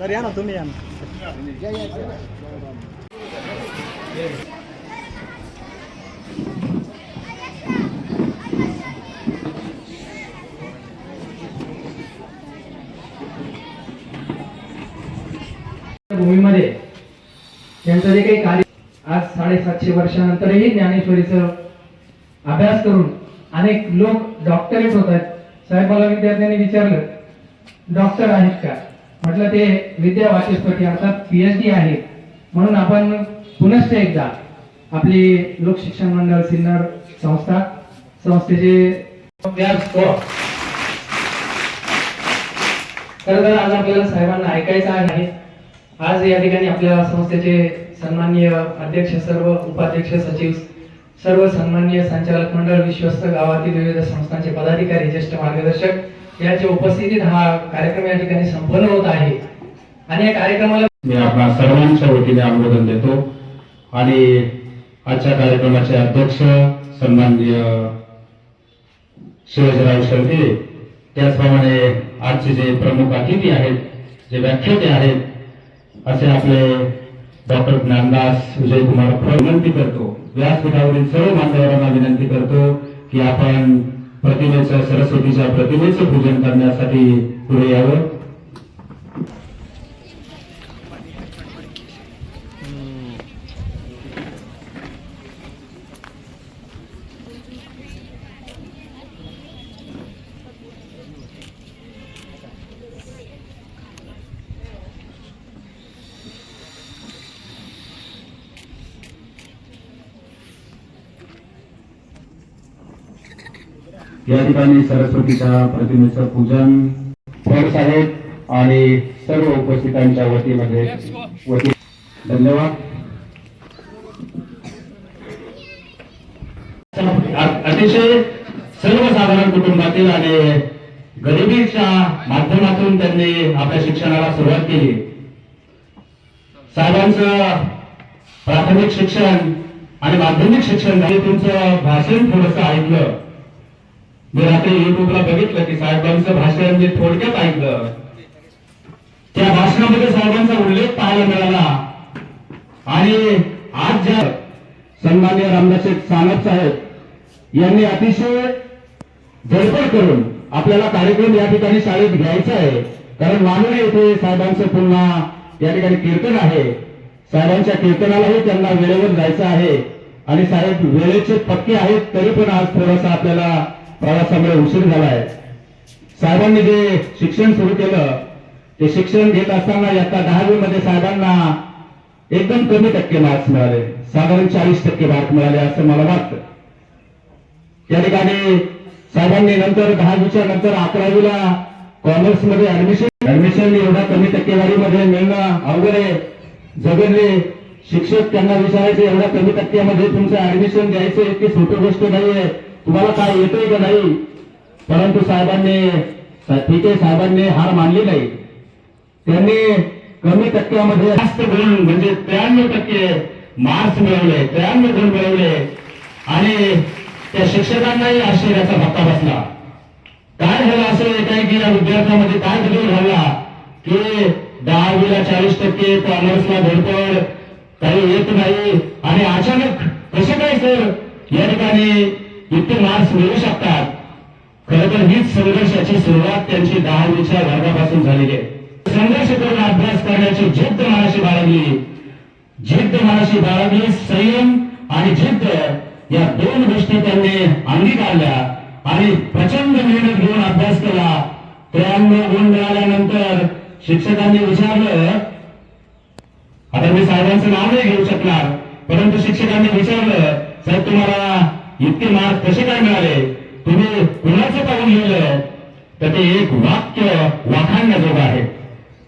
तर या ना तुम्ही या ना. भूमीमध्ये त्यांचं जे काही कार्य आज साडेसातशे वर्षानंतरही ज्ञानेश्वरीचं अभ्यास करून अनेक लोक डॉक्टरेट होत आहेत. साहेब मला विद्यार्थ्यांनी विचारलं डॉक्टर आहेत का? म्हटलं ते विद्या वाचस्पती अर्थात पी एच डी आहे. म्हणून आपण पुनश्च एकदा आपली लोकशिक्षण मंडळ सिन्नर संस्था संस्थेचे व्यास खरं तर आज आपल्याला साहेबांना ऐकायचं आहे. आज या ठिकाणी आपल्या संस्थेचे सन्माननीय अध्यक्ष सर्व उपाध्यक्ष सचिव सर्व सन्माननीय संचालक मंडळ विश्वस्त गावातील विविध संस्थांचे पदाधिकारी ज्येष्ठ मार्गदर्शक याच्या उपस्थितीत हा कार्यक्रम या ठिकाणी संपन्न होत आहे. आणि या कार्यक्रमाला मी आपल्या सर्वांच्या वतीने अनुमोदन देतो. आणि आजच्या कार्यक्रमाचे अध्यक्ष सन्माननीय शिवाजीराव शेळके त्याचप्रमाणे आजचे जे प्रमुख अतिथी आहेत जे व्याख्याते आहेत असे आपले डॉक्टर ज्ञानदास विजयकुमार फड विनंती करतो. व्यासपीठावरील सर्व मान्यवरांना विनंती करतो की आपण प्रतिमेचं सरस्वतीच्या प्रतिमेचं पूजन करण्यासाठी पुढे यावं. या ठिकाणी सरस्वतीच्या प्रतिमेचं पूजन साहेब आणि सर्व उपस्थितांच्या वतीमध्ये वती धन्यवाद. अतिशय सर्वसाधारण कुटुंबातील आणि गरिबीच्या माध्यमातून त्यांनी आपल्या शिक्षणाला सुरुवात केली. साहेबांचं प्राथमिक शिक्षण आणि माध्यमिक शिक्षण तुमचं भाषण थोडंसं ऐकलं. मी रात्री युट्यूबला बघितलं की साहेबांचं भाषण म्हणजे थोडक्यात ऐकलं त्या भाषणामध्ये साहेबांचा उल्लेख पाहायला मिळाला. आणि आज ज्या सन्मान्य रामदास सानप साहेब यांनी अतिशय धडपड करून आपल्याला कार्यक्रम या ठिकाणी शाळेत घ्यायचा आहे. कारण मानवी येथे साहेबांचं पुन्हा या ठिकाणी कीर्तन आहे. साहेबांच्या कीर्तनालाही त्यांना वेळेवर जायचं आहे. आणि साहेब वेळेचे पक्के आहेत तरी पण आज थोडासा आपल्याला प्रवासामुळे उशीर झाला आहे साहेबांनी जे शिक्षण सुरू केलं ते शिक्षण घेत असताना आता दहावी मध्ये साहेबांना एकदम कमी टक्के मार्क्स मिळाले. साधारण चाळीस टक्के मार्क मिळाले असं मला वाटतं. त्या ठिकाणी साहेबांनी नंतर दहावीच्या नंतर अकरावीला कॉमर्समध्ये ऍडमिशन ऍडमिशन एवढ्या कमी टक्केवारीमध्ये मिळणं अवघड आहे. जगडले शिक्षक त्यांना विचारायचे एवढ्या कमी टक्क्यामध्ये तुमचं ऍडमिशन द्यायचं इतकी सोपी गोष्ट नाहीये. तुम्हाला काय येतंय का नाही? परंतु साहेबांनी ठीक आहे साहेबांनी हार मानली नाही. त्यांनी कमी टक्क्यामध्ये जास्त गुण म्हणजे त्र्याण्णव टक्के मार्क्स मिळवले त्र्याण्णव गुण मिळवले. आणि त्या शिक्षकांनाही आश्चर्याचा धक्का बसला. काय झालं असं काय की या विद्यार्थ्यामध्ये? काय बदल झाला की दहावीला चाळीस टक्के कॉमर्सला धडपड काही येत नाही. आणि अचानक कसं काय सर? या ठिकाणी इथे मार्क्स मिळू शकतात. खरं तर हीच संघर्षाची सुरुवात त्यांची दहावीच्या वर्गापासून झालेली आहे. संघर्ष करून अभ्यास करण्याची जिद्द मनाशी बाळगली. जिद्द मनाशी बाळगली संयम आणि जिद्द या दोन गोष्टी त्यांनी अंगीकारल्या आणि प्रचंड मेहनत घेऊन अभ्यास केला. त्र्याण्णव गुण मिळाल्यानंतर शिक्षकांनी विचारलं आता मी साहेबांचं नाव नाही घेऊ शकणार. परंतु शिक्षकांनी विचारलं साहेब तुम्हाला इतके मार्क कसे काय मिळाले? तुम्ही कुणाचं पाहून लिहिलं तर ते एक वाक्य वाखाणण्याजोगं आहे.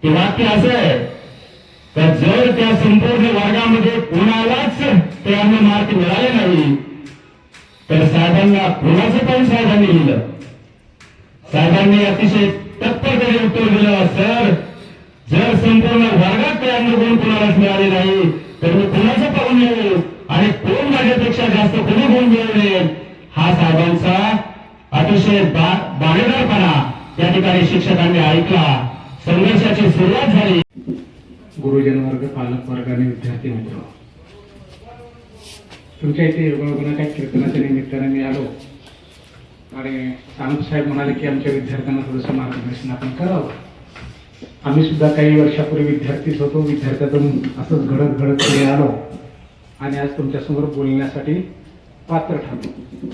ते वाक्य असं आहे तर जर त्या संपूर्ण वर्गामध्ये ते त्र्याण्णव मार्क मिळाले नाही तर साहेबांना कुणाचं पाहून साहेबांनी लिहिलं. साहेबांनी अतिशय तत्परतेने उत्तर दिलं सर जर संपूर्ण वर्गात त्र्याण्णव गुण कोणालाच मिळाले नाही तर मी कुणाचं पाहून लिहिलं आणि कोण माझ्यापेक्षा जास्त कोणी गुण नये हा साहेबांचा अतिशय बाणेदारपणा. या ठिकाणी शिक्षकांनी ऐकला. संघर्षाची सुरुवात झाली. गुरुजन वर्ग पालक वर्ग आणि विद्यार्थी मित्र. तुमच्या इथे योगायोगाला काही कीर्तनाच्या निमित्ताने मी आलो आणि सानप साहेब म्हणाले की आमच्या विद्यार्थ्यांना थोडंसं मार्गदर्शन आपण करावं. आम्ही सुद्धा काही वर्षापूर्वी विद्यार्थीच होतो विद्यार्थ्यातून असंच घडत घडत पुढे आलो. आणि आज तुमच्यासमोर बोलण्यासाठी पात्र ठरलो.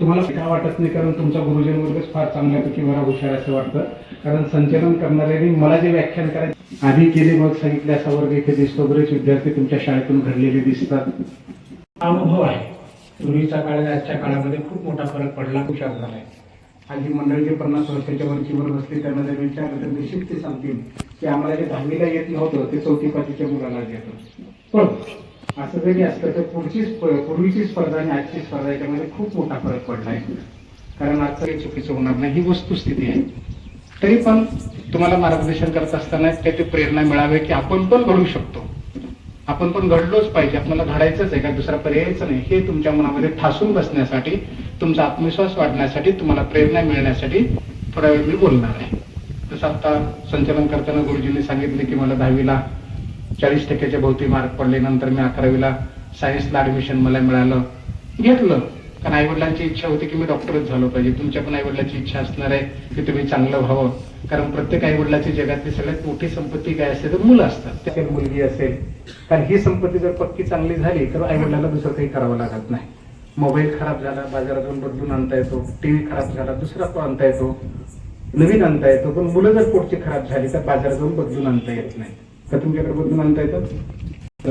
तुम्हाला काय वाटत नाही कारण तुमचा गुरुजन वर्गच फार चांगल्यापैकी मला हुशार असं वाटतं. कारण संचलन करणाऱ्यांनी मला जे व्याख्यान करायचं आधी केले मग सांगितले असा वर्ग इथे दिसतो. बरेच विद्यार्थी तुमच्या शाळेतून घडलेले दिसतात. अनुभव आहे. पूर्वीच्या काळात आजच्या काळामध्ये खूप मोठा फरक पडला. हुशार झालाय. आधी मंडळी जे पन्नास वर्षाच्या वरची वर बसले त्यांना जर विचारलं तर निश्चित ते सांगतील की आम्हाला जे दहावीला येत नव्हतं ते चौथी पाचीच्या मुलाला येतं पण असं जरी असलं तर पुढची पूर्वीची स्पर्धा आणि आजची स्पर्धा याच्यामध्ये खूप मोठा फरक पडला आहे कारण आज काही चुकीचं होणार नाही ही वस्तुस्थिती आहे. तरी पण तुम्हाला मार्गदर्शन करत असताना त्याची प्रेरणा मिळावी की आपण पण घडू शकतो. आपण पण घडलोच पाहिजे. आपल्याला घडायचंच आहे का? दुसरा पर्यायच नाही. हे तुमच्या मनामध्ये ठासून बसण्यासाठी तुमचा आत्मविश्वास वाढण्यासाठी तुम्हाला प्रेरणा मिळण्यासाठी थोडा वेळ मी बोलणार आहे. जसं आता संचलन करताना गुरुजींनी सांगितले की मला दहावीला चाळीस टक्क्याच्या भोवती मार्क पडले नंतर मी अकरावीला सायन्सला ऍडमिशन मला मिळालं. घेतलं. कारण आई वडिलांची इच्छा होती की मी डॉक्टरच झालो पाहिजे. तुमच्या पण आई वडिलांची इच्छा असणार आहे की तुम्ही चांगलं व्हावं. कारण प्रत्येक आई वडिलांची जगातली सगळ्यात मोठी संपत्ती काय असते तर मुलं असतात. त्याची मुलगी असेल. कारण ही संपत्ती जर पक्की चांगली झाली तर आई वडिलांना दुसरं काही करावं लागत नाही. मोबाईल खराब झाला बाजारातून बदलून आणता येतो. टीव्ही खराब झाला दुसरा तो आणता येतो. नवीन आणता येतो. पण मुलं जर पोटची खराब झाली तर बाजारातून बदलून आणता येत नाही. का तुमच्याकडे बदलून आणता येतात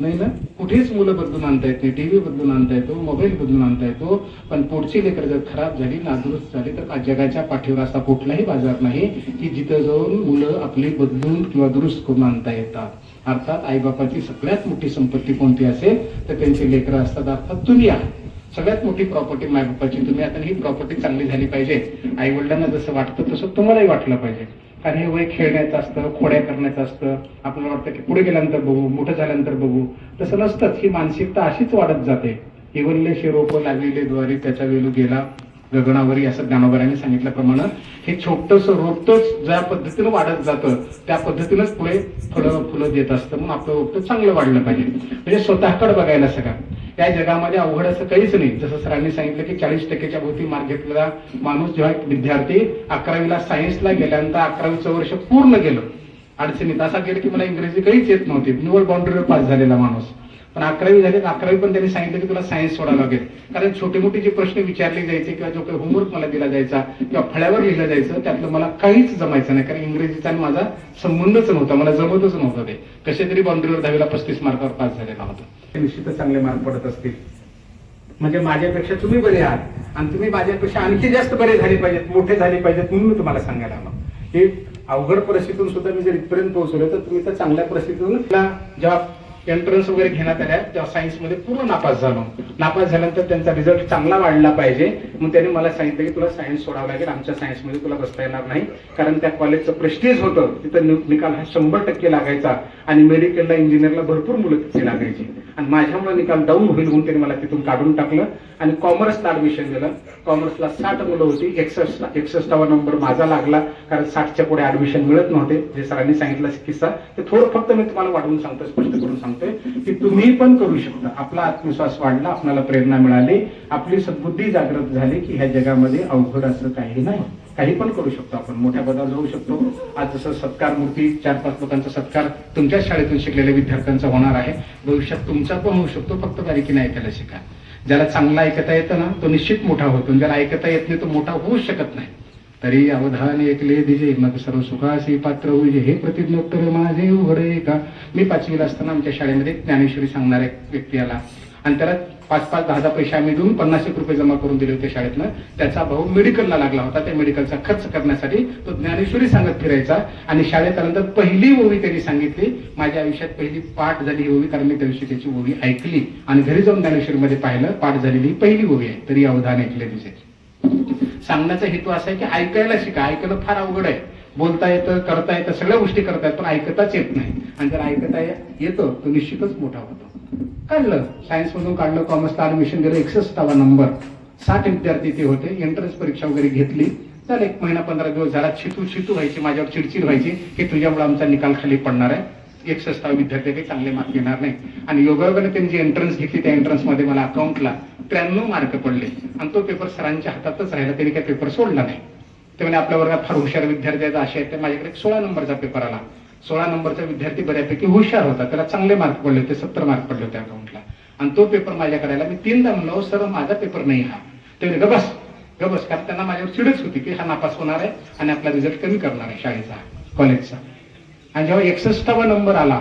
नाही ना? कुठेच मुलं बदलून आणता येत नाही. टीव्ही बदलून आणता येतो मोबाईल बदलून आणता येतो. पण पुढची लेकर जर खराब झाली नादुरुस्त झाली तर जगाच्या पाठीवर असा कुठलाही बाजार नाही की जिथं जाऊन मुलं आपली बदलून किंवा दुरुस्त करून आणता येतात. अर्थात आईबापाची सगळ्यात मोठी संपत्ती कोणती असेल तर त्यांची लेकरं असतात अर्थात तुम्ही आहात. सगळ्यात मोठी प्रॉपर्टी मायबापाची तुम्ही आता ही प्रॉपर्टी चांगली झाली पाहिजे. आई वडिलांना जसं वाटतं तसं तुम्हालाही वाटलं पाहिजे. कारण हे वय खेळण्याचं असतं खोड्या करण्याचं असतं. आपल्याला वाटतं की पुढे गेल्यानंतर बघू मोठं झाल्यानंतर बघू. तसं नसतंच. ही मानसिकता अशीच वाढत जाते. इवनले शिरोप लागलेले द्वारे त्याचा वेलू गेला. गगनावरी असं ज्ञानोबरांनी सांगितल्याप्रमाणे हे छोटस रोपटच ज्या पद्धतीनं वाढत जातं त्या पद्धतीनंच पुढे फळं फुलं देत असतं. म्हणून आपलं रोपटं चांगलं वाढलं पाहिजे. म्हणजे स्वतःकडे बघायला सगळं या जगामध्ये अवघड असं काहीच नाही. जसं सरांनी सांगितलं की चाळीस टक्क्याच्या भोवती मार्क घेतलेला माणूस जेव्हा एक विद्यार्थी अकरावीला सायन्सला गेल्यानंतर अकरावीचं वर्ष पूर्ण गेलं अडचणीत असा गेलं की मला इंग्रजी काहीच येत नव्हती. निवड बाउंड्रीवर पास झालेला माणूस. पण अकरावी झाली तर अकरावी पण त्यांनी सांगितलं की तुला सायन्स सोडावं लागेल. कारण छोटे मोठे जे प्रश्न विचारले जायचे किंवा जो काही होमवर्क मला दिला जायचा किंवा फळ्यावर लिहिलं जायचं त्यातलं मला काहीच जमायचं नाही. कारण इंग्रजीचा आणि माझा संबंधच नव्हता. मला जमतच नव्हतं ते. कसे तरी बाउंड्रीवर दहावीला पस्तीस मार्कावर पास झालेला होता. निश्चितच चांगले मार्क पडत असतील. म्हणजे माझ्यापेक्षा तुम्ही बरे आहात. आणि तुम्ही माझ्यापेक्षा आणखी जास्त बरे झाले पाहिजेत मोठे झाले पाहिजेत म्हणून मी तुम्हाला सांगायला आलो. हे अवघड परिस्थितीतून सुद्धा मी जर इथपर्यंत पोहोचवलं तर तुम्ही तर चांगल्या परिस्थितीतून जेव्हा एंट्रन्स वगैरे घेण्यात आल्या तेव्हा सायन्समध्ये पूर्ण नापास झालो. नापास झाल्यानंतर त्यांचा रिझल्ट चांगला वाढला पाहिजे. मग त्यांनी मला सांगितलं की तुला सायन्स सोडावं लागेल आमच्या सायन्समध्ये तुला बसता येणार नाही. कारण त्या कॉलेजचं प्रेस्टीज होतं. तिथं निकाल हा शंभर टक्के लागायचा. आणि मेडिकलला इंजिनियरला भरपूर मुलं तिथे लागायची. आणि माझ्यामुळे निकाल डाऊन होईल म्हणून त्यांनी मला तिथून काढून टाकलं. आणि कॉमर्सला ऍडमिशन दिलं. कॉमर्सला साठ मुलं होती. एकसष्ट एकसष्टावा नंबर माझा लागला. कारण साठच्या पुढे ऍडमिशन मिळत नव्हते. जे सरांनी सांगितलं किस्सा. ते थोडं फक्त मी तुम्हाला वाढवून सांगतो स्पष्ट करून सांगतो. सांगतोय की तुम्ही पण करू शकता. आपला आत्मविश्वास वाढला आपल्याला प्रेरणा मिळाली आपली सद्बुद्धी जागृत झाली की ह्या जगामध्ये अवघड असं काही नाही. काही पण करू शकतो आपण. मोठ्या पदावर जाऊ शकतो. आज जसं सत्कार मूर्ती चार पाच लोकांचा सत्कार तुमच्या शाळेतून शिकलेल्या विद्यार्थ्यांचा होणार आहे. भविष्यात तुमचा पण होऊ शकतो. फक्त बारीकीने ऐकायला शिका. ज्याला चांगला ऐकता येतं ना तो निश्चित मोठा होतो. ज्याला ऐकता येत नाही तो मोठा होऊ शकत नाही. तरी अवधान ऐकले दिजे मग सर्व सुखासी पात्र होईल हे प्रतिज्ञोत्तर माझे उघडे का? मी पाचवीला असताना आमच्या शाळेमध्ये ज्ञानेश्वरी सांगणाऱ्या व्यक्ती आला. आणि त्याला पाच पाच दहा दहा पैसे आम्ही देऊन पन्नास एक रुपये जमा करून दिले होते शाळेतनं. त्याचा भाऊ मेडिकलला लागला होता. त्या मेडिकलचा खर्च करण्यासाठी तो ज्ञानेश्वरी सांगत फिरायचा आणि शाळेत आल्यानंतर पहिली ओवी त्यांनी सांगितली. माझ्या आयुष्यात पहिली पाठ झाली ही ओवी कारण मी त्या दिवशी त्याची ओवी ऐकली. आणि घरी जाऊन ज्ञानेश्वरीमध्ये पाहिलं पाठ झालेली पहिली ओवी आहे. तरी अवधान ऐकले तिचे सांगण्याचा हेतू असा आहे की ऐकायला शिका. ऐकायला फार अवघड आहे. बोलता येतं करता येतं सगळ्या गोष्टी करता येतात पण ऐकताच येत नाही. आणि जर ऐकता येतं तो निश्चितच मोठा होतो. काढलं. सायन्स मधून काढलं कॉमर्स ऍडमिशन दिलं एकसष्टावा नंबर. साठ विद्यार्थी ते होते. एंट्रन्स परीक्षा वगैरे घेतली. तर एक महिना पंधरा दिवस झाला. छितू छितू व्हायची माझ्यावर चिडचिड व्हायची की तुझ्यामुळे आमचा निकाल खाली पडणार आहे. एक सस्ताव विद्यार्थी काही चांगले मार्क घेणार नाही. आणि योगायोगाने त्यांनी जी एंट्रन्स घेतली त्या एंट्रन्समध्ये मला अकाउंटला त्र्याण्णव मार्क पडले. आणि तो पेपर सरांच्या हातातच राहिला. त्यांनी काही पेपर सोडला नाही. ते म्हणे आपल्या वर्गात फार हुशार विद्यार्थी आहेत असे आहेत. माझ्याकडे सोळा नंबरचा पेपर आला. सोळा नंबरचा विद्यार्थी बऱ्यापैकी हुशार होता. त्याला चांगले मार्क पडले होते सत्तर मार्क पडले होते अकाउंटला आणि तो पेपर माझ्याकडे आला मी तीनदा म्हणलो सर माझा पेपर नाही हा. ते म्हणे गबस गबस कारण त्यांना माझ्यावर चिडच होती की हा नापास होणार आहे आणि आपला रिझल्ट कमी करणार आहे शाळेचा कॉलेजचा आणि जेव्हा एकसष्टावा नंबर आला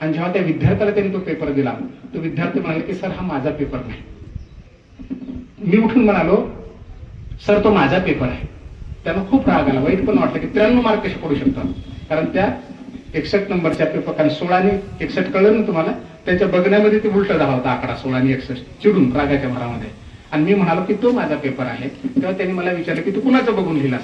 आणि जेव्हा त्या विद्यार्थ्याला त्यांनी तो पेपर दिला तो विद्यार्थी म्हणाले की सर हा माझा पेपर नाही. मी उठून म्हणालो सर तो माझा पेपर आहे. त्यांना खूप राग आला वाईट पण वाटलं की त्र्याण्णव मार्क कसे पडू शकतात? कारण त्या एकसष्ट नंबरच्या पेपर कारण सोळाने एकसष्ट कळलं ना तुम्हाला? त्यांच्या बघण्यामध्ये ते उलट झाला होता आकडा सोळाने एकसष्ट चिडून रागाच्या भरामध्ये. आणि मी म्हणालो की तो माझा पेपर आहे. तेव्हा त्यांनी मला विचारलं की तू कुणाचं बघून लिहिलास?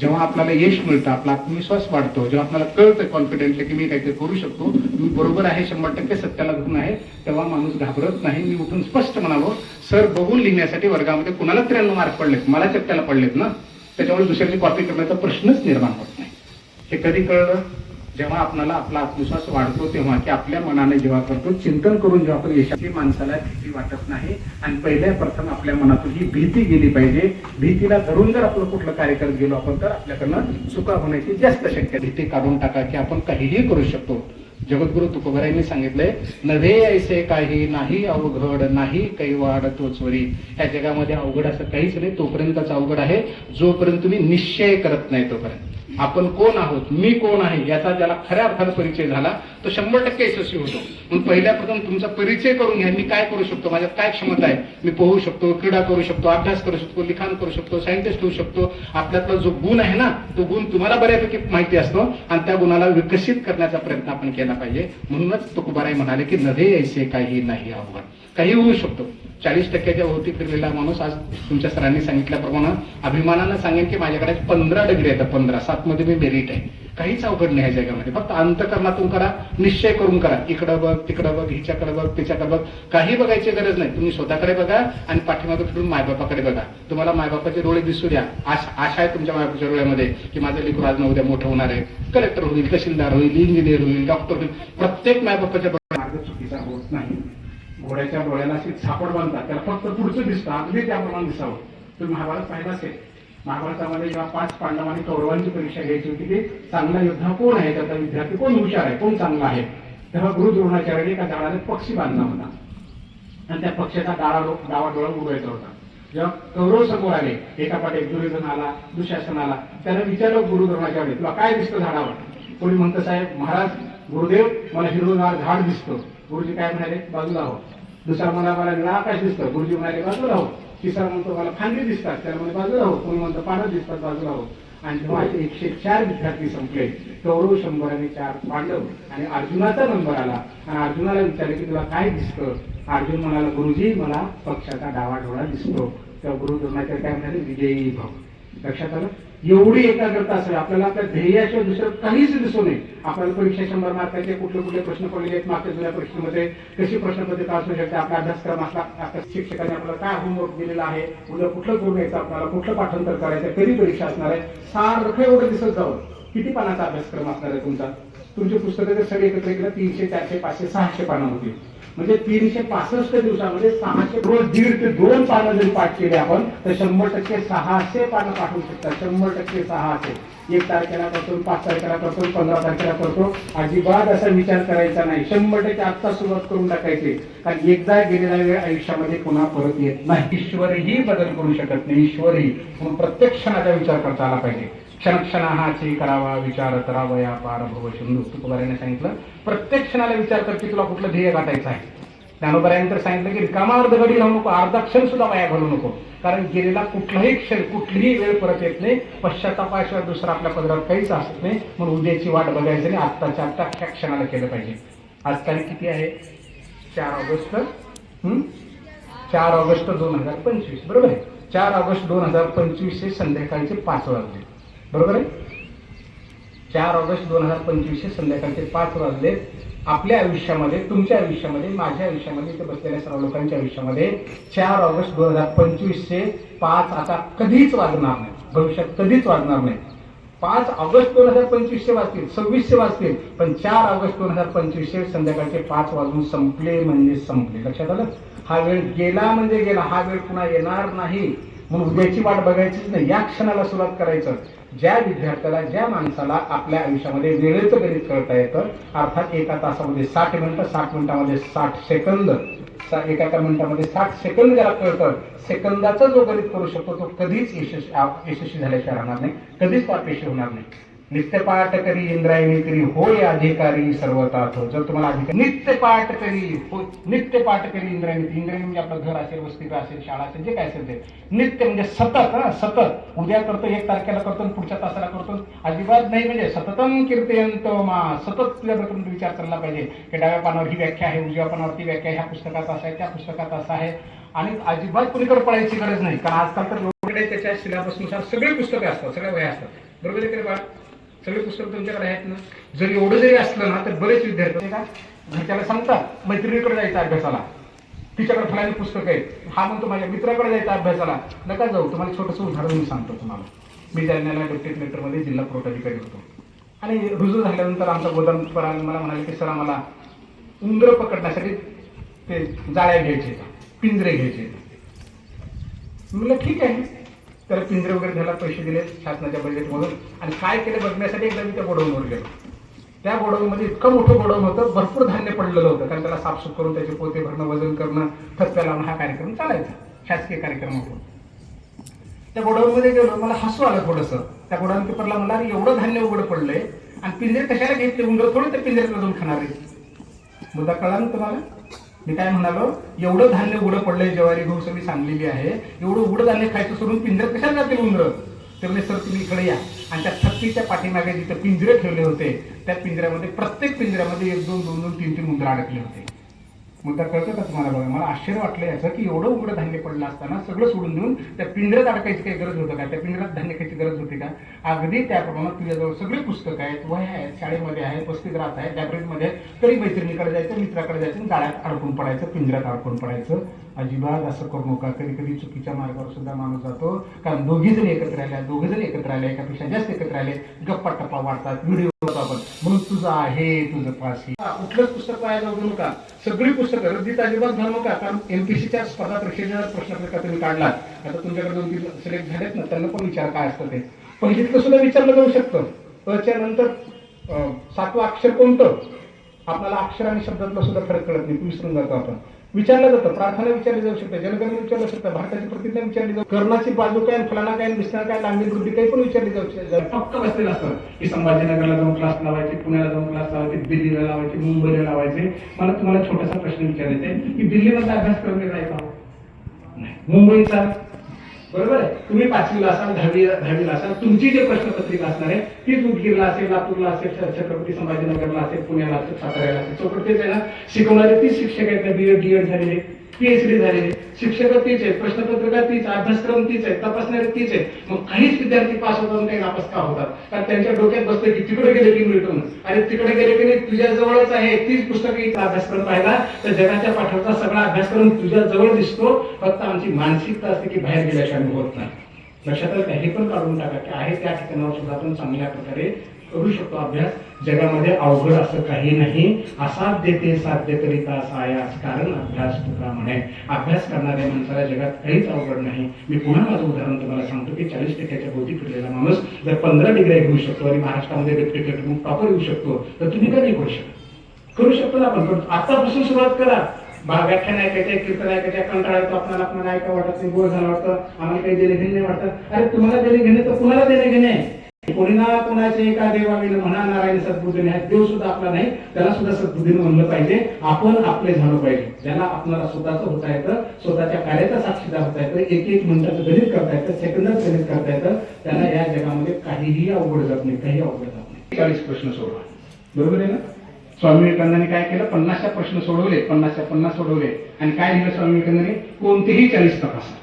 जेव्हा आपल्याला यश मिळतं आपला आत्मविश्वास वाढतो जेव्हा आपल्याला कळतं कॉन्फिडेंटली की मी काहीतरी करू शकतो मी बरोबर आहे शंभर टक्के सत्याला धरून आहे तेव्हा माणूस घाबरत नाही. मी उठून स्पष्ट म्हणालो सर बघून लिहिण्यासाठी वर्गामध्ये कुणाला त्र्याण्णव मार्क पडलेत? मला चट्ट्याला पडलेत ना? त्याच्यामुळे दुसऱ्याची कॉपी करण्याचा प्रश्नच निर्माण होत नाही. हे कधी कळलं? जेव्हा आपल्याला आपला आत्मविश्वास वाढतो तेव्हा की आपल्या मनाने जेव्हा करतो चिंतन करून जेव्हा आपण यशाची माणसाला भीती वाटत नाही. आणि पहिल्या प्रथम आपल्या मनातून ही भीती गेली पाहिजे. भीतीला धरून जर आपलं कुठलं कार्य करत गेलो आपण तर आपल्याकडनं चुका होण्याची जास्त शक्यता भीती काढून टाका की आपण काहीही करू शकतो. जगद्गुरु तुकोबरायांनी सांगितलंय नव्हे ऐसे काही नाही अवघड नाही काही वाढ तोचवरी. या जगामध्ये अवघड असं काहीच नाही. तोपर्यंतच अवघड आहे. जोपर्यंत तुम्ही निश्चय करत नाही तोपर्यंत. आपण कोण आहोत? मी कोण आहे? याचा ज्याला खऱ्या अर्थानं परिचय झाला तो शंभर टक्के यशस्वी होतो. म्हणून पहिल्या प्रथम तुमचा परिचय करून घ्या मी काय करू शकतो? माझ्यात काय क्षमता आहे? मी पोहू शकतो क्रीडा करू शकतो अभ्यास करू शकतो लिखाण करू शकतो सायंटिस्ट होऊ शकतो. आपल्यातला जो गुण आहे ना तो गुण तुम्हाला बऱ्यापैकी माहिती असतो आणि त्या गुणाला विकसित करण्याचा प्रयत्न आपण केला पाहिजे. म्हणूनच तुकोबाराय म्हणाले की नव्हे ऐसे काही नाही अवघड काही होऊ शकतो. चाळीस टक्क्याच्या भोवती फिरलेला माणूस आज तुमच्या सरांनी सांगितल्याप्रमाणे अभिमानानं सांगेन की माझ्याकडे पंधरा डिग्री आहेत पंधरा. सात मध्ये मी मेरिट आहे. काहीच अवघड नाही या जगामध्ये. फक्त अंतकरणातून करा निश्चय करून करा. इकडं बघ तिकडं बघ हिच्याकडे बघ तिच्याकडे बघ. काही बघायची गरज नाही. तुम्ही स्वतःकडे बघा आणि पाठीमागे फिरून मायबापाकडे बघा. तुम्हाला मायबापाचे डोळे दिसू द्या. आश- आशा आहे तुमच्या मायबापाच्या डोळ्यामध्ये की माझं लेकरू आज उद्या मोठं होणार आहे. कलेक्टर होईल तहसीलदार होईल इंजिनियर होईल डॉक्टर होईल. प्रत्येक मायबापाच्या डोळ्यात मार्ग चुकीचा होत नाही घोड्याच्या डोळ्याला अशी सापड बांधतात. त्याला फक्त पुढचं दिसतं. अगदी त्याप्रमाणे दिसावं. तुम्ही महाभारत पाहिलं असेल महाभारतामध्ये जेव्हा पाच पांडवांनी कौरवांची परीक्षा घ्यायची होती की चांगला योद्धा कोण आहे? त्याचा विद्यार्थी कोण हुशार आहे? कोण चांगला आहे? तेव्हा गुरु द्रोणाचार्याने एका झाडाने पक्षी बांधला होता. आणि त्या पक्षाचा डाळा डावा डोळा उडवायचा होता. जेव्हा कौरव समोर आले एका पाठी दुर्योधन आला दुशासन आला त्याला विचारलं गुरु द्रोणाचार्य तुला काय दिसतं झाडावर? कोणी म्हणतं साहेब महाराज गुरुदेव मला हिरवगार झाड दिसतं. गुरुजी काय म्हणाले बाजूला हो दुसरा मला मला निळा आकाश दिसतं. गुरुजी म्हणाले बाजूला हो. तिसरा म्हणतो मला फांदी दिसतात. त्याला म्हणजे बाजूला हो. कोणी म्हणतो पानं दिसतात बाजूला हो. आणि जेव्हा एकशे चार विद्यार्थी संपले. कौरव शंभर आणि चार पांडव आणि अर्जुनाचा नंबर आला. आणि अर्जुनाला विचारले की तुला काय दिसतं? अर्जुन म्हणाला गुरुजी मला पक्षाचा डावा डोळा दिसतो. तेव्हा गुरुद्रोणाच्या काय म्हणाले? विजयी भाव. लक्षात आलं? एवढी एकाग्रता असेल आपल्याला आपल्या ध्येयाशिवाय दुसरं काहीच दिसू नये. आपल्याला परीक्षा शंभर मार्काचे कुठले कुठले प्रश्न पडले आहेत मागच्या जुन्या परीक्षेमध्ये कशी प्रश्नपत्रिका असू शकते आपला अभ्यासक्रम असला आता शिक्षकांनी आपल्याला काय होमवर्क दिलेला आहे उद्या कुठलं करून यायचं आपल्याला कुठलं पाठांतर करायचं कधी परीक्षा असणार आहे सारखं एवढं दिसत जावं. किती पानाचा अभ्यासक्रम असणार आहे तुमचा? तुमची पुस्तकं जर सगळे एकत्र केलं तीनशे चारशे पाचशे सहाशे पानं होती म्हणजे तीनशे पासष्ट दिवसामध्ये सहाशे रोज दीड ते दोन पानं जरी पाठ केले आपण तर शंभर टक्के सहाशे पानं पाठवू शकतात. शंभर टक्के सहाशे. एक तारखेला करतो पाच तारखेला करतो पंधरा तारखेला करतो अजिबात असा विचार करायचा नाही. शंभर टक्के आता सुरुवात करून टाकायची. कारण एकदा गेलेला वेळ आयुष्यामध्ये पुन्हा परत येत नाही. ईश्वरही बदल करू शकत नाही. ईश्वरही. म्हणून प्रत्येक क्षणाचा विचार करता आला पाहिजे. क्षण चे करावा विचार करावया पार भव सिंधू तुकोबाराने सांगितलं प्रत्येक क्षणाला विचार कर की तुला कुठलं ध्येय गाठायचं आहे. ज्ञानोबारायने तर सांगितलं की रिकामा अर्ध घडी राहू नको अर्धा क्षण सुद्धा वाया घालू नको. कारण गेलेला कुठलाही क्षण कुठलीही वेळ परत येत नाही पश्चातापाशिवाय दुसरा आपल्या पदरात काहीच असत नाही म्हणून उद्याची वाट बघायची नाही आत्ताच्या आत्ता त्या क्षणाला केलं पाहिजे. आज तारीख किती आहे? चार ऑगस्ट चार ऑगस्ट दोन हजार पंचवीस बरोबर आहे? चार ऑगस्ट दोन हजार पंचवीस हे संध्याकाळचे पाच वाजले. बरोबर आहे? चार ऑगस्ट दोन हजार पंचवीसशे संध्याकाळचे पाच वाजले. आपल्या आयुष्यामध्ये तुमच्या आयुष्यामध्ये माझ्या आयुष्यामध्ये इथे बसलेल्या सर्व लोकांच्या आयुष्यामध्ये चार ऑगस्ट दोन हजार पंचवीसशे पाच आता कधीच वाजणार नाही. भविष्यात कधीच वाजणार नाही. पाच ऑगस्ट दोन हजार पंचवीसशे वाजतील सव्वीसशे वाजतील पण चार ऑगस्ट दोन हजार पंचवीसशे संध्याकाळचे पाच वाजून संपले म्हणजे संपले. लक्षात आलं? हा वेळ गेला म्हणजे गेला हा वेळ पुन्हा येणार नाही. म्हणून उद्याची वाट बघायचीच नाही. या क्षणाला सुरुवात करायचं. ज्या विद्यार्थ्याला ज्या माणसाला आपल्या आयुष्यामध्ये वेळेचं गणित कळता येतं अर्थात एका तासामध्ये साठ मिनिटं साठ मिनिटामध्ये साठ सेकंद सा- एका एका मिनिटामध्ये साठ सेकंद ज्याला कळतं सेकंदाचा जो गणित करू शकतो तो कधीच यशस्वी यशस्वी झाल्याशिवाय राहणार नाही. कधीच अपयशी होणार नाही. नित्यपाठ करी इंद्रायणी करी होय अधिकारी सर्वताथ जर तुम्हाला अधिकारी नित्यपाठ करी हो नित्यपाठ करी इंद्रायणी इंद्रायणी म्हणजे आपलं घर असेल वस्ती असेल शाळा असेल जे काय असेल ते. नित्य म्हणजे सतत हा सतत. उद्या करतो एक तारखेला करतो पुढच्या तासाला करतो. अजिबात नाही म्हणजे सततम कीर्तयंत मा. सतत तुझ्या विचार करायला पाहिजे. की डाव्या पानावर ही व्याख्या आहे उजव्या पानावरती व्याख्या ह्या पुस्तकात असा आहे त्या पुस्तकात असा आहे. आणि अजिबात कुणीकडे पळायची गरज नाही. कारण आजकाल तर त्याच्या सिलेबसनुसार सगळी पुस्तकं असतात सगळ्या वह्या असतात. बरोबर आहे का बाळ? सगळे पुस्तकं तुमच्याकडे आहेत ना? जर एवढं जरी असलं ना तर बरेच विद्यार्थी का घरच्याला सांगतात मैत्रिणीकडे जायचं अभ्यासाला. तिच्याकडे फलानी पुस्तक आहे हा म्हणतो माझ्या मित्राकडे जायचं अभ्यासाला. नका जाऊ तुम्हाला छोटंसं उदाहरण मी सांगतो तुम्हाला. मी जालन्याला डेप्टी कलेक्टरमध्ये जिल्हा पुरवठाधिकारी होतो. आणि रुजू झाल्यानंतर आमचा गोदाम मला म्हणाले की सर आम्हाला उंदरं पकडण्यासाठी ते जाळ्या घ्यायचे पिंजरे घ्यायचे म्हटलं ठीक आहे. त्याला पिंजरे वगैरे घ्यायला पैसे दिले शासनाच्या बजेटमधून आणि काय केलं बघण्यासाठी एकदा मी त्या गोडाऊनवर गेलो. त्या गोडाऊनमध्ये इतकं मोठं गोडाऊन होतं भरपूर धान्य पडलेलं होतं. कारण त्याला साफसूफ करून त्याचे पोते भरणं वजन करणं थप्प्या लावणं हा कार्यक्रम चालायचा. शासकीय कार्यक्रम होतो त्या गोडाऊनमध्ये गेलो मला हसू आलं थोडंसं. त्या गोडाऊन पेपरला मला एवढं धान्य उघड पडलंय आणि पिंजरे कशाला घेतले? उंदर थोडे त्या पिंजऱ्यात जाऊन खाणार आहे मुद्दा कळला ना तुम्हाला? मी काय म्हणालो एवढं धान्य उघडं पडलंय ज्वारी गहू सगळी सांगलेली आहे. एवढं उघडं धान्य खायचं सोडून पिंजर कशाला जातील उंदर? तर म्हणजे सर तुम्ही इकडे या. आणि त्या थत्तीच्या पाठीमागे जिथे पिंजरे ठेवले होते त्या पिंजऱ्यामध्ये प्रत्येक पिंजऱ्यामध्ये एक दोन दोन दोन तीन तीन उंदर अडकले होते. मुद्दा कळतो का तुम्हाला बघा? मला आश्चर्य वाटलं याचं की एवढं उघडं धान्य पडलं असताना सगळं सोडून देऊन त्या पिंजऱ्यात अडकायची काही गरज होतं का? त्या पिंजऱ्यात धान्य खायची गरज होती का? अगदी त्याप्रमाणे तुझ्याजवळ सगळी पुस्तकं आहेत वह्या आहेत शाळेमध्ये आहे वसतिगृहात आहेत लायब्ररीमध्ये आहेत. तरी मैत्रिणीकडे जायचं मित्राकडे जायचं आणि गाड्यात अडकून पडायचं पिंजऱ्यात अडकून पडायचं. अजिबात असं करू नका. कधी कधी चुकीच्या मार्गावर सुद्धा माणूस जातो. कारण दोघी जण एकत्र आल्या दोघीजण एकत्र आल्या एकापेक्षा जास्त एकत्र आले गप्पा टप्पा वाढतात व्हिडिओ आपण. म्हणून तुझं आहे तुझं फाशी कुठलंच पुस्तक पाहायला जाऊ नका सगळी पुस्तकं रद्दीत अजिबात घालू नका कारण एमपीसीच्या स्पर्धा परीक्षेच्या प्रश्नपत्रिका तुम्ही काढला आता तुमच्याकडे दोन तीन सिलेक्ट झालेत ना त्यांना पण विचार काय असतं ते. पहिलीतलं सुद्धा विचारलं जाऊ शकतं. अच्या नंतर सातवं अक्षर कोणतं? आपल्याला अक्षर आणि शब्दातला सुद्धा फरक कळत नाही. विसरून जातो आपण. विचारलं जातं. प्रार्थना विचारली जाऊ शकते जनगणना विचारलं शकतं भारताची प्रतिज्ञा विचारली जाऊ कर्णाची बाजू काय फलाना काय आणि काय लांबी वृद्धी काही पण विचारली जाऊ शकते. फक्त बसलेलं असतं की संभाजीनगरला जाऊन क्लास लावायचे पुण्याला जाऊन क्लास लावायचे दिल्लीला लावायचे मुंबईला लावायचे. मला तुम्हाला छोटासा प्रश्न विचारायचा आहे की दिल्लीमधला अभ्यास करून जायचा मुंबईचा बरोबर आहे? तुम्ही पाचवीला असाल दहावी दहावीला असाल तुमची जे प्रश्नपत्रिका असणार आहे ती उदगीरला असेल लातूरला असेल छत्रपती संभाजीनगरला असेल पुण्याला असेल साताऱ्याला असेल चौकटीच आहे ना शिकवणारे तीच शिक्षक आहेत बीएड डीएड झालेले. पीएचडी झालेले शिक्षक तीच आहे प्रश्नपत्रिका तीच अभ्यासक्रम तीच आहे तपासणारे तीच आहे मग काहीच विद्यार्थी पास होतात काही नापास का होतात? कारण त्यांच्या डोक्यात बसतं की तिकडे गेले की मिळून आणि तिकडे गेले की नाही तुझ्या जवळच आहे. तीच पुस्तके इथं अभ्यासक्रम पाहिला तर जगाच्या पाठवचा सगळा अभ्यासक्रम तुझ्या जवळ दिसतो. फक्त आमची मानसिकता असते की बाहेर गेल्याशिवाय होत नाही. लक्षात आलं हे पण काढून टाका की आहे त्या ठिकाणावर सुद्धा आपण चांगल्या प्रकारे करू शकतो अभ्यास. जगामध्ये अवघड असं काही नाही. असाध्य ते साध्य करिता सायास कारण अभ्यास तुका म्हणे. अभ्यास करणाऱ्या माणसाला जगात काहीच अवघड नाही. मी पुन्हा माझं उदाहरण तुम्हाला सांगतो की चाळीस टक्क्याच्या भोवती फिरलेला माणूस जर पंधरा डिग्री घेऊ शकतो आणि महाराष्ट्रामध्ये डेप्टी म्हणून टॉपर येऊ शकतो तर तुम्ही का नाही करू शकता? करू शकतो ना आपण आतापासून सुरुवात करा. व्याख्यान ऐकायचे कीर्तन ऐकायचे कंटाळा येतो आपल्याला आपल्याला ऐका वाटत नाही गोळ झाला वाटतं आम्हाला काही देणे घेणे वाटतं. अरे तुम्हाला देणे घेणे तर कुणाला देणे घेणे कोणी ना कोणाचे एका देवाविन म्हणा नारायण सद्बुद्धीने आहे देव सुद्धा आपला नाही त्याला सुद्धा सद्बुद्धीने म्हणलं पाहिजे. आपण आपले झालं पाहिजे. त्याला आपल्याला स्वतःच होता येतं स्वतःच्या कार्याचा साक्षीदार होता येतं एक एक मिनिटाचं गणित करता येतं सेकंदात गणित करता येतं त्याला या जगामध्ये काहीही अवघड जात नाही काही अवघड जात नाही. चाळीस प्रश्न सोडवा. बरोबर आहे ना? स्वामी विवेकानंदांनी काय केलं? पन्नासच्या प्रश्न सोडवले पन्नासच्या पन्नास सोडवले. आणि काय लिहिलं स्वामी विवेकानंदांनी? कोणतेही चाळीस तपासा.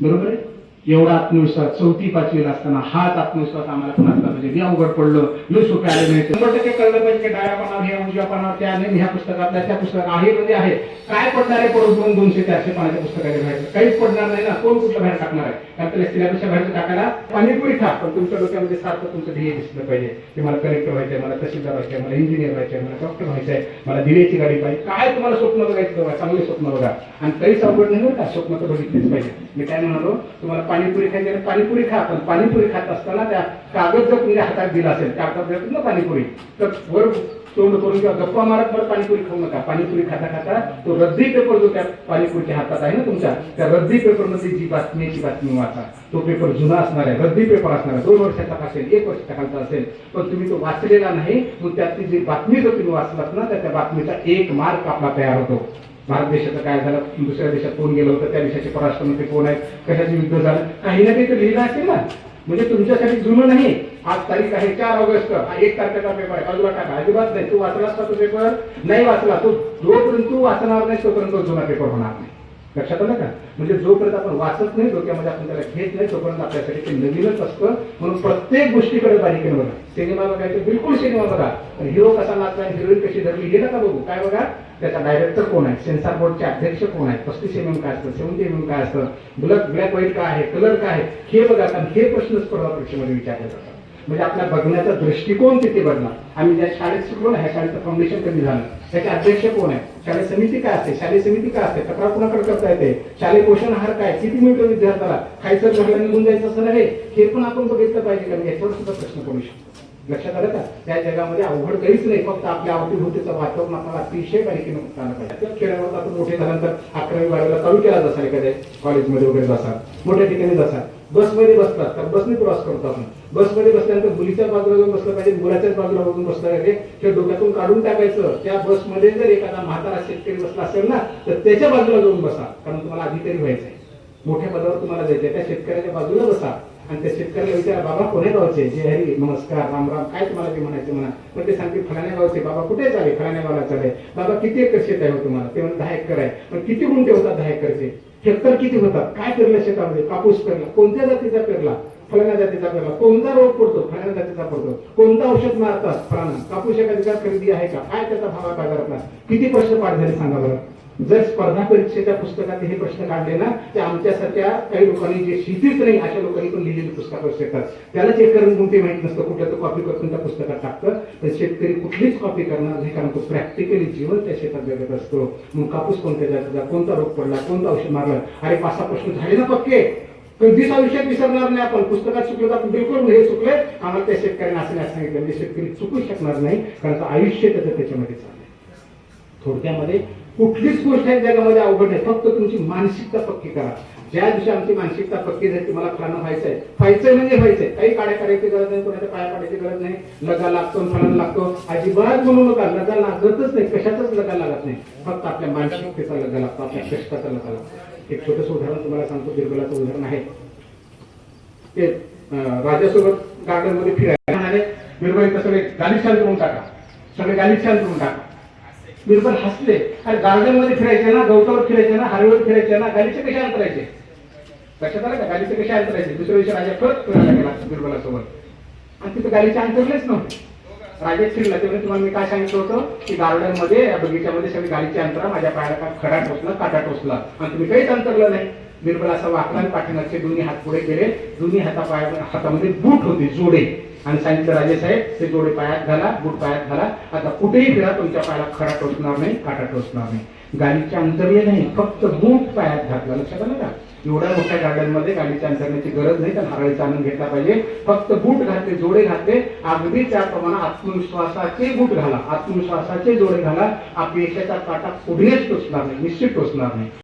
बरोबर आहे? एवढा आत्मविश्वास चौथी पाचवीला असताना हाच आत्मविश्वास आम्हाला पण असला पाहिजे मी अवघड पडलं. मी सोपे आले नाही. शंभर टक्के कळलं पाहिजे की डाव्या पानावर हे उजव्या पानावर त्या नाही ह्या पुस्तकातल्या त्या पुस्तकात आहे म्हणजे आहे. काय पडणार आहे पडून दोन दोनशे चारशे पानाच्या पुस्तकाच्या बाहेर? काहीच पडणार नाही ना. कोण कुठलं बाहेर टाकणार आहे? कारण त्याला सिलेबसच्या बाहेर टाकायला पाणीपुरी खा पण तुमच्या डोक्यामध्ये सारखं तुमचं ध्येय दिसलं पाहिजे. की मला कलेक्टर व्हायचंय मला तहसीलदार व्हायचंय मला इंजिनियर व्हायचंय मला डॉक्टर व्हायचंय मला दिलेची गाडी पाहिजे. काय तुम्हाला स्वप्न बघायचं बघा चांगले स्वप्न बघा. आणि काहीच अवघड नाही बरं स्वप्न तर बघितलीच पाहिजे. मी काय म्हणालो? तुम्हाला पाणीपुरी खायची आहे, पाणीपुरी खा. आपण पाणीपुरी खात असताना त्या कागद जर तुमच्या हातात दिला असेल त्या हातात देतात ना पाणीपुरी. तर वर तोंड करून किंवा गप्पा मारत बरं पाणीपुरी खाऊ नका. पाणीपुरी खाता खाता तो रद्दी पेपर जो त्या पाणीपुरीच्या हातात आहे ना तुमच्या त्या रद्दी पेपरमध्ये जी बातमीची बातमी वाचा. तो पेपर जुना असणार आहे रद्दी पेपर असणार आहे. दोन वर्षाचा असेल एक वर्षाचा खालचा असेल. पण तुम्ही तो वाचलेला नाही मग त्यातली जी बातमी जर तुम्ही वाचलात ना त्या बातमीचा एक मार्क आपला तयार होतो. भारत देशाचं काय झालं? दुसऱ्या देशात कोण गेलं होतं? त्या देशाचे परराष्ट्रमंत्री कोण आहेत? कशाचे युद्ध झालं? काही ना काही तर लिहिलं असेल ना. म्हणजे तुमच्यासाठी जुनं नाही. आज तारीख आहे चार ऑगस्ट. हा एक तारखेचा पेपर आहे. बाजूला टाका. अजिबात नाही. तू वाचलास का तो पेपर नाही वाचला. तो जोपर्यंत तू वाचणार नाही तोपर्यंत जुना पेपर होणार नाही. लक्षात आलं का? म्हणजे जोपर्यंत आपण वाचत नाही डोक्यामध्ये आपण त्याला घेत नाही तोपर्यंत आपल्यासाठी ते नवीनच असतं. म्हणून प्रत्येक गोष्टीकडे बारीकीने बघा. सिनेमा बघायचं बिलकुल सिनेमा बघा. पण हिरो कसा नाचला हिरोईन कशी धरली हे नका बघू. काय बघा? त्याचा डायरेक्टर कोण आहे? सेन्सार बोर्डचे अध्यक्ष कोण आहे? पस्तीस एम एम काय असतं? सेव्हन्टी एम एम काय असतं? ब्लॅक ब्लॅक व्हाईट काय आहे? कलर काय आहे? हे बघा. कारण हे प्रश्न स्पर्धा परीक्षेमध्ये विचारले जातात. म्हणजे आपला बघण्याचा दृष्टिकोन तिथे बदला आम्ही ज्या शाळेत शिकलो ना ह्या शाळेचं फाउंडेशन कधी झालं? त्याचे अध्यक्ष कोण आहे शालेय समिती काय असते? शालेय समिती काय असते? तक्रार कुणाकडे करता येते? शालेय पोषण आहार काय? किती मिळतो विद्यार्थ्याला? खायचं घरला निघून जायचं असं नाही. हे पण आपण बघितलं पाहिजे कारण याच्यावर सुद्धा प्रश्न पडू शकतो. लक्षात आलं का? त्या जगामध्ये अवघड काहीच नाही. फक्त आपल्या अवतीभोवतीचं वातावरण आपल्याला अतिशय बारीकीनं बघताना पाहिजे. त्या खेड्यावर आपण मोठे झाल्यानंतर अकरावी बारावीला चालू केला जसा एखाद्या कॉलेजमध्ये वगैरे जसा मोठ्या ठिकाणी जसा बसमध्ये बसतात तर बसने प्रवास करतो आपण बसमध्ये बसल्यानंतर मुलीच्या बाजूला जाऊन बसलं पाहिजे मुलाच्याच बाजूला बघून बसलं पाहिजे. ते डोक्यातून काढून टाकायचं. त्या बसमध्ये जर एखादा म्हातारा शेतकरी बसला असेल ना तर त्याच्या बाजूला जाऊन बसा. कारण तुम्हाला अधिकारी आहे. मोठ्या पदावर तुम्हाला जायचंय त्या शेतकऱ्याच्या बाजूला बसा. आणि त्या शेतकऱ्याला विचारा बाबा कोण्या गावचे जे हरी नमस्कार राम राम काय तुम्हाला ते म्हणायचं म्हणा? पण ते सांगते फलाण्या गावचे बाबा कुठे चाले फलाण्या गावाला चाले बाबा किती एकर शेत आहे हो तुम्हाला? ते म्हणतात दहा एकर आहे. पण किती गुंठे होतात दहा एकरचे? हेक्टर किती होतात? काय पेरलं शेतामध्ये? कापूस पेरला. कोणत्या जातीचा पेरला? फलाण्या जातीचा पेरला. कोणता रोग पडतो? फलाण्या जातीचा पडतो. कोणतं औषध मारतात? फलाना कापूस एखाद्या खरेदी आहे का? काय त्याचा भाव आहे बाजारातला किती पैसे पाठ झाले सांगा बरं. जर स्पर्धा परीक्षेच्या पुस्तकात हे प्रश्न काढले ना तर आमच्यासारख्या काही लोकांनी जे शिकतीच नाही अशा लोकांनी पण लिहिलेली पुस्तकं शकतात त्याला चेक करून कोणते माहीत नसतं कुठल्या तर कॉपी करून त्या पुस्तकात टाकतं तर शेतकरी कुठलीच कॉपी करणार नाही कारण तो प्रॅक्टिकली जीवन त्या शेतात जगत असतो. मग कापूस कोणत्या जातीचा कोणता रोग पडला कोणतं औषध मारलं? अरे पाच सहा प्रश्न झाले ना पक्के. कधीच आयुष्यात विसरणार नाही आपण. पुस्तकात चुकलं तर आपण बिलकुल हे चुकले आम्हाला त्या शेतकऱ्यांना असं नाही सांगितलं. म्हणजे शेतकरी चुकू शकणार नाही कारण आयुष्य त्याचं त्याच्यामध्ये चाललंय. थोडक्यामध्ये कुठलीच गोष्ट आहे जगामध्ये अवघड नाही. फक्त तुमची मानसिकता पक्की करा. ज्या दिवशी आमची मानसिकता पक्की झाली तुम्हाला खाणं व्हायचं आहे. व्हायचंय म्हणजे व्हायचंय. काही काड्या काढायची गरज नाही कोणाच्या पाया पाडायची गरज नाही. लगा लागतो फलानं लागतो. अजिबात बोलू नका. लगा लागतच नाही. कशाचाच लगा लागत नाही. फक्त आपल्या मानसिकतेचा लगा लागतो आपल्या कष्टाचा लगा लागतो. एक छोटस उदाहरण तुम्हाला सांगतो. बिरबलाचं उदाहरण आहे. ते राजासोबत गार्डनमध्ये फिरायला म्हणाले बिरबल कसं सगळे गालिशान करून टाका. सगळे गालिशाल करून टाका. बिरबल हसले. अरे गार्डनमध्ये फिरायचे ना गवतावर फिरायचे ना हारवर फिरायचे ना गालीचे कशा अंतरायचे? लक्षात आलं का? गालीचे कशा अंतरायचे? दुसऱ्या दिवशी राजा परत फिरायला गेला बिरबलासोबत आणि तिथं गालीचे अंतरलेच नव्हते. राजा फिरला तेव्हा तुम्हाला मी काय सांगितलं होतं? की गार्डनमध्ये या बगीच्यामध्ये सगळी गालीचे अंतरा माझ्या पायाला का खडा टोचला काटा टोचला. आणि तुम्ही काहीच अंतरलं नाही. बिरबल असा वाकला पाठीमागचे दोन्ही हात पुढे गेले. दोन्ही हातापाय हातामध्ये बूट होते जोडे. आणि सांगितलं राजे साहेब ते जोडे पायात घाला बूट पायात घाला. आता कुठेही फिरा तुमच्या पायाला खडा टोचणार नाही काटा टोचणार नाही. गाडीचे अंतर्य नाही फक्त बूट पायात घातला. लक्षात आलं का? एवढ्या मोठ्या गार्डनमध्ये गाडीच्या अंतरण्याची गरज नाही तर नारळीचा आनंद घेतला पाहिजे. फक्त बूट घातले जोडे घातले. अगदी त्याप्रमाणे आत्मविश्वासाचे बूट घाला. आत्मविश्वासाचे जोडे घाला. अपयशाचा काटा पुढेच टोचणार नाही निश्चित टोचणार नाही.